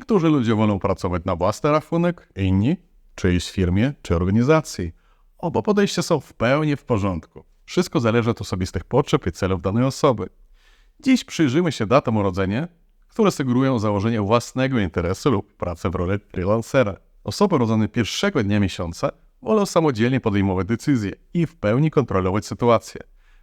Niektórzy ludzie wolą pracować na własny rachunek, inni czyjejś firmie czy organizacji. Oba podejścia są w pełni w porządku. Wszystko zależy od osobistych potrzeb i celów danej osoby. Dziś przyjrzymy się datom urodzenia, które sugerują założenie własnego interesu lub pracę w roli freelancera. Osoby urodzone pierwszego dnia miesiąca wolą samodzielnie podejmować decyzje i w pełni kontrolować sytuację.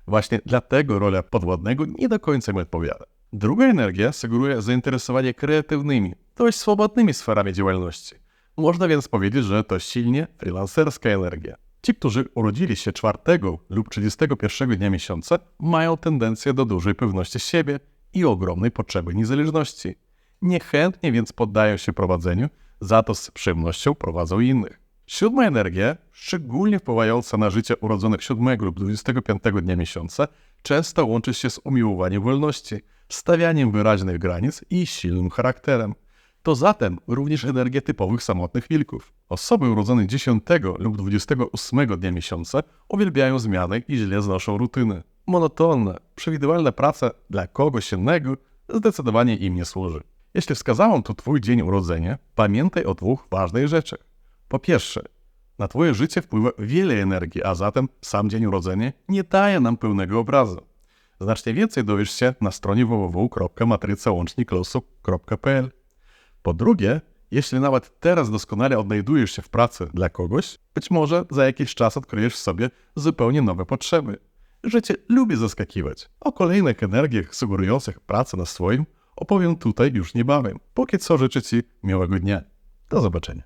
Właśnie dlatego rola podwładnego nie do końca im odpowiada. Druga energia sugeruje zainteresowanie kreatywnymi, dość swobodnymi sferami działalności. Można więc powiedzieć, że to silnie freelancerska energia. Ci, którzy urodzili się 4 lub 31 dnia miesiąca, mają tendencję do dużej pewności siebie i ogromnej potrzeby niezależności. Niechętnie więc poddają się prowadzeniu, za to z przyjemnością prowadzą innych. Siódma energia, szczególnie wpływająca na życie urodzonych 7 lub 25 dnia miesiąca, często łączy się z umiłowaniem wolności, stawianiem wyraźnych granic i silnym charakterem. To zatem również energia typowych samotnych wilków. Osoby urodzone 10 lub 28 dnia miesiąca uwielbiają zmiany i źle znoszą rutyny. Monotonna, przewidywalna praca dla kogoś innego zdecydowanie im nie służy. Jeśli wskazałem tu Twój dzień urodzenia, pamiętaj o dwóch ważnych rzeczach. Po pierwsze, na Twoje życie wpływa wiele energii, a zatem sam dzień urodzenia nie daje nam pełnego obrazu. Znacznie więcej dowiesz się na stronie www.matrycałączniklosu.pl. Po drugie, jeśli nawet teraz doskonale odnajdujesz się w pracy dla kogoś, być może za jakiś czas odkryjesz w sobie zupełnie nowe potrzeby. Życie lubi zaskakiwać. O kolejnych energiach sugerujących pracę na swoim opowiem tutaj już niebawem. Póki co życzę Ci miłego dnia. Do zobaczenia.